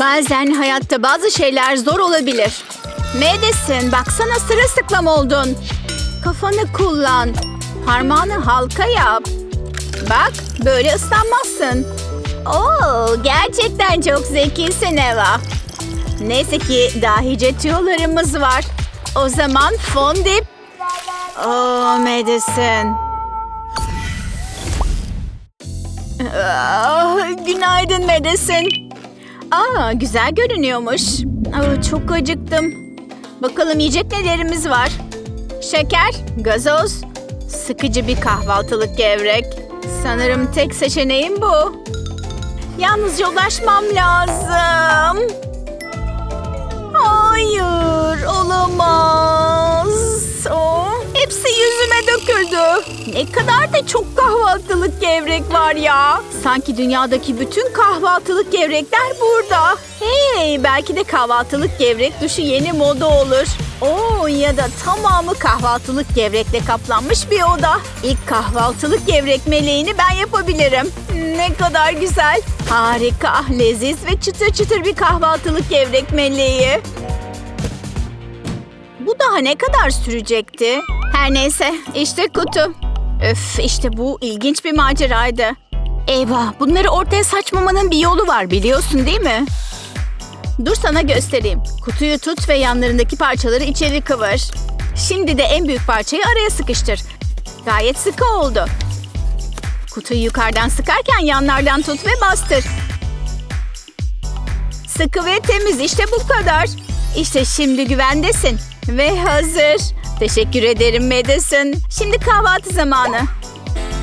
Bazen hayatta bazı şeyler zor olabilir. Madison baksana sırılsıklam oldun. Kafanı kullan. Parmağını halka yap. Bak böyle ıslanmazsın. Oo, gerçekten çok zekisin Eva. Neyse ki dahice tüyolarımız var. O zaman fondip. Oo Madison. Ah, günaydın Madison. Aa, güzel görünüyormuş. Aa, çok acıktım. Bakalım yiyecek nelerimiz var? Şeker, gazoz, sıkıcı bir kahvaltılık gevrek. Sanırım tek seçeneğim bu. Yalnızca ulaşmam lazım. Hayır, olamaz. O, hepsi yüzüme döküldü. Ne kadar da çok kahvaltılık gevrek var ya. Sanki dünyadaki bütün kahvaltılık gevrekler burada. Hey, belki de kahvaltılık gevrek duşu yeni moda olur. Oo ya da tamamı kahvaltılık gevrekle kaplanmış bir oda. İlk kahvaltılık gevrek meleğini ben yapabilirim. Ne kadar güzel. Harika, leziz ve çıtır çıtır bir kahvaltılık gevrek meleği. Bu daha ne kadar sürecekti? Her neyse, işte kutu. Öf, işte bu ilginç bir maceraydı. Eyvah, bunları ortaya saçmamanın bir yolu var biliyorsun değil mi? Dur sana göstereyim. Kutuyu tut ve yanlarındaki parçaları içeri kıvır. Şimdi de en büyük parçayı araya sıkıştır. Gayet sıkı oldu. Kutuyu yukarıdan sıkarken yanlardan tut ve bastır. Sıkı ve temiz işte bu kadar. İşte şimdi güvendesin. Ve hazır. Teşekkür ederim Madison. Şimdi kahvaltı zamanı.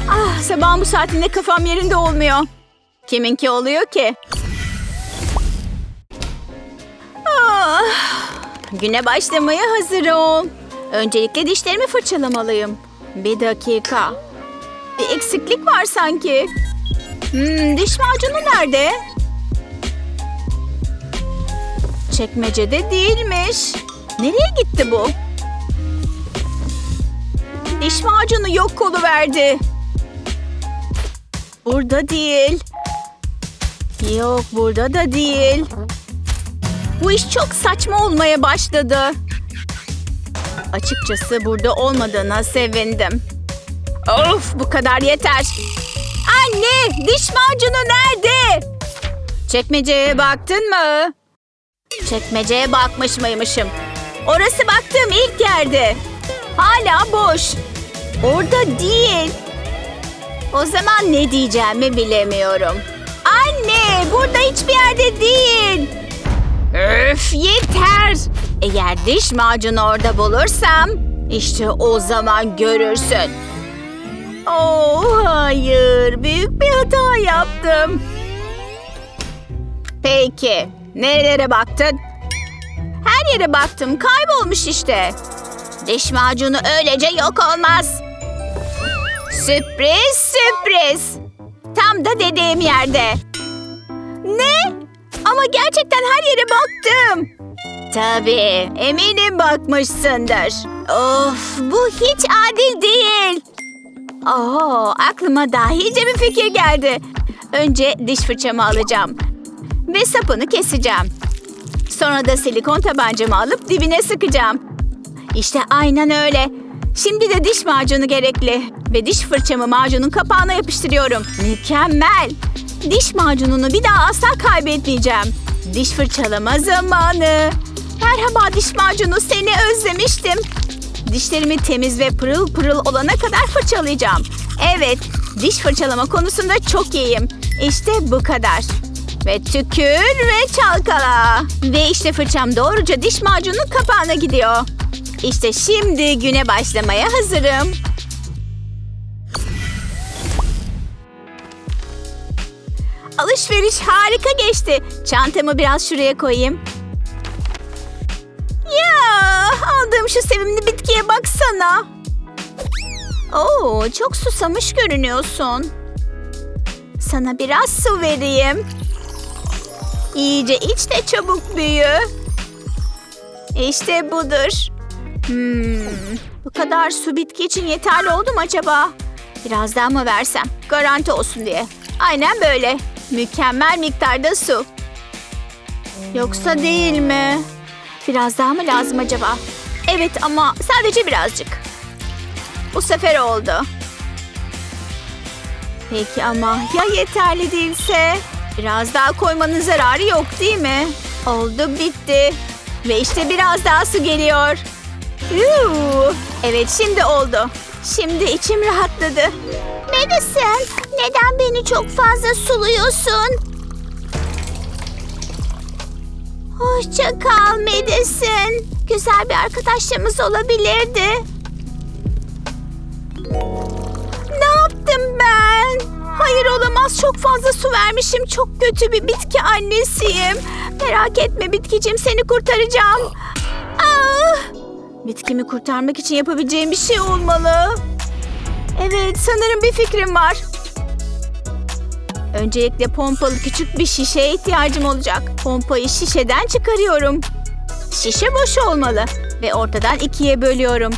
Ah sabahın bu saatinde kafam yerinde olmuyor. Kiminki oluyor ki? Ah, güne başlamaya hazır ol. Öncelikle dişlerimi fırçalamalıyım. Bir dakika. Bir eksiklik var sanki. Hmm, diş macunu nerede? Çekmecede değilmiş. Nereye gitti bu? Diş macunu yok verdi. Burada değil. Yok burada da değil. Bu iş çok saçma olmaya başladı. Açıkçası burada olmadığına sevindim. Of bu kadar yeter. Anne diş macunu nerede? Çekmeceye baktın mı? Çekmeceye bakmış mıymışım? Orası baktığım ilk yerde. Hala boş. Orada değil. O zaman ne diyeceğimi bilemiyorum. Anne burada hiçbir yerde değil. Öf yeter. Eğer diş macunu orada bulursam işte o zaman görürsün. Oh hayır büyük bir hata yaptım. Peki nerelere baktın? Her yere baktım kaybolmuş işte. Diş macunu öylece yok olmaz. Sürpriz sürpriz. Tam da dediğim yerde. Ne? Ama gerçekten her yere baktım. Tabii, eminim bakmışsındır. Of, bu hiç adil değil. Oo, aklıma dahice bir fikir geldi. Önce diş fırçamı alacağım. Ve sapını keseceğim. Sonra da silikon tabancamı alıp dibine sıkacağım. İşte aynen öyle. Şimdi de diş macunu gerekli. Ve diş fırçamı macunun kapağına yapıştırıyorum. Mükemmel. Diş macununu bir daha asla kaybetmeyeceğim. Diş fırçalama zamanı. Merhaba diş macunu seni özlemiştim. Dişlerimi temiz ve pırıl pırıl olana kadar fırçalayacağım. Evet, diş fırçalama konusunda çok iyiyim. İşte bu kadar. Ve tükür ve çalkala. Ve işte fırçam doğruca diş macunun kapağına gidiyor. İşte şimdi güne başlamaya hazırım. Alışveriş harika geçti. Çantamı biraz şuraya koyayım. Ya aldığım şu sevimli bitkiye baksana. Oo, çok susamış görünüyorsun. Sana biraz su vereyim. İyice iç de çabuk büyü. İşte budur. Hmm, bu kadar su bitki için yeterli oldu mu acaba? Biraz daha mı versem? Garanti olsun diye. Aynen böyle. Mükemmel miktarda su. Yoksa değil mi? Biraz daha mı lazım acaba? Evet ama sadece birazcık. Bu sefer oldu. Peki ama ya yeterli değilse? Biraz daha koymanın zararı yok değil mi? Oldu bitti. Ve işte biraz daha su geliyor. Yuu. Evet şimdi oldu. Şimdi içim rahatladı. Madison neden beni çok fazla suluyorsun? Hoşça kal Madison. Güzel bir arkadaşlığımız olabilirdi. Ne yaptım ben? Hayır olamaz çok fazla su vermişim. Çok kötü bir bitki annesiyim. Merak etme bitkicim seni kurtaracağım. Ah! Bitkimi kurtarmak için yapabileceğim bir şey olmalı. Evet sanırım bir fikrim var. Öncelikle pompalı küçük bir şişeye ihtiyacım olacak. Pompayı şişeden çıkarıyorum. Şişe boş olmalı ve ortadan ikiye bölüyorum.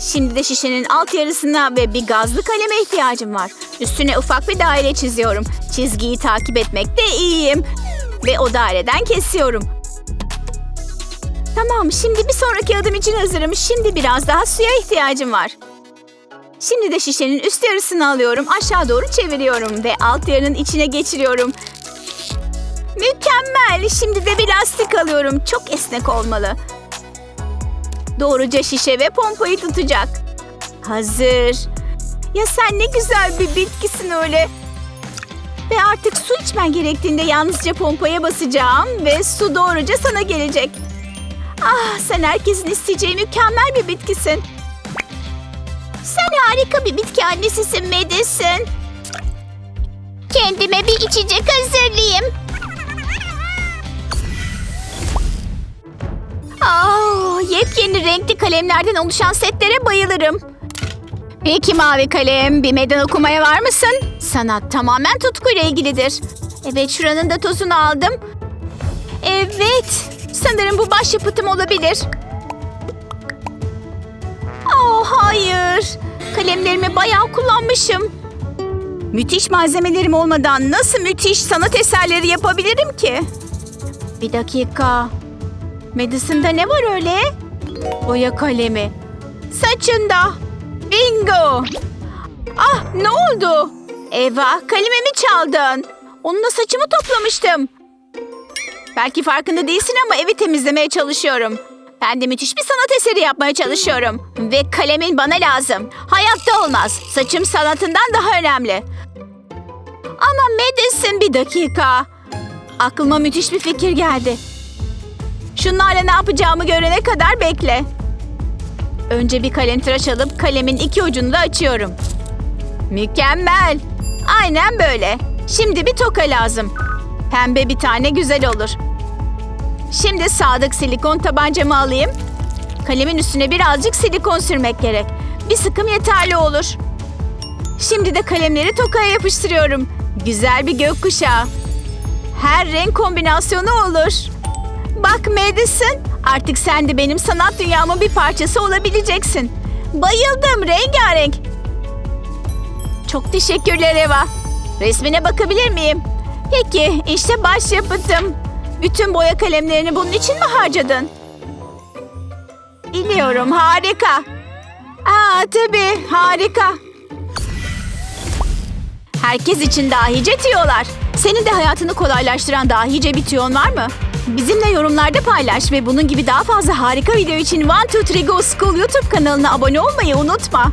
Şimdi de şişenin alt yarısına ve bir gazlı kaleme ihtiyacım var. Üstüne ufak bir daire çiziyorum. Çizgiyi takip etmekte iyiyim. Ve o daireden kesiyorum. Tamam, şimdi bir sonraki adım için hazırım. Şimdi biraz daha suya ihtiyacım var. Şimdi de şişenin üst yarısını alıyorum. Aşağı doğru çeviriyorum ve alt yarının içine geçiriyorum. Mükemmel. Şimdi de bir lastik alıyorum. Çok esnek olmalı. Doğruca şişe ve pompayı tutacak. Hazır. Ya sen ne güzel bir bitkisin öyle. Ve artık su içmen gerektiğinde yalnızca pompaya basacağım ve su doğruca sana gelecek. Ah sen herkesin isteyeceği mükemmel bir bitkisin. Sen harika bir bitki annesisin Madison. Kendime bir içecek hazırlayayım. Aa, yepyeni renkli kalemlerden oluşan setlere bayılırım. Peki mavi kalem, bir meydan okumaya var mısın? Sanat tamamen tutkuyla ilgilidir. Evet, şuranın da tozunu aldım. Evet, sanırım bu başyapıtım olabilir. Hayır, kalemlerimi bayağı kullanmışım. Müthiş malzemelerim olmadan nasıl müthiş sanat eserleri yapabilirim ki? Bir dakika. Madison'da ne var öyle? Boya kalemi. Saçında. Bingo. Ah ne oldu? Eva kalemimi çaldın. Onunla saçımı toplamıştım. Belki farkında değilsin ama evi temizlemeye çalışıyorum. Ben de müthiş bir sanat eseri yapmaya çalışıyorum. Ve kalemin bana lazım. Hayatta olmaz. Saçım sanatından daha önemli. Ama Madison bir dakika. Aklıma müthiş bir fikir geldi. Şunlarla ne yapacağımı görene kadar bekle. Önce bir kalem tıraş alıp kalemin iki ucunu da açıyorum. Mükemmel. Aynen böyle. Şimdi bir toka lazım. Pembe bir tane güzel olur. Şimdi sadık silikon tabancamı alayım. Kalemin üstüne birazcık silikon sürmek gerek. Bir sıkım yeterli olur. Şimdi de kalemleri tokaya yapıştırıyorum. Güzel bir gökkuşağı. Her renk kombinasyonu olur. Bak Madison, artık sen de benim sanat dünyamın bir parçası olabileceksin. Bayıldım, rengarenk. Çok teşekkürler Eva. Resmine bakabilir miyim? Peki, işte başyapıtım. Bütün boya kalemlerini bunun için mi harcadın? Biliyorum, harika. Aa, tabii, harika. Herkes için dahice tüyolar. Senin de hayatını kolaylaştıran dahice bir tüyon var mı? Bizimle yorumlarda paylaş ve bunun gibi daha fazla harika video için One Two Three Go School YouTube kanalına abone olmayı unutma.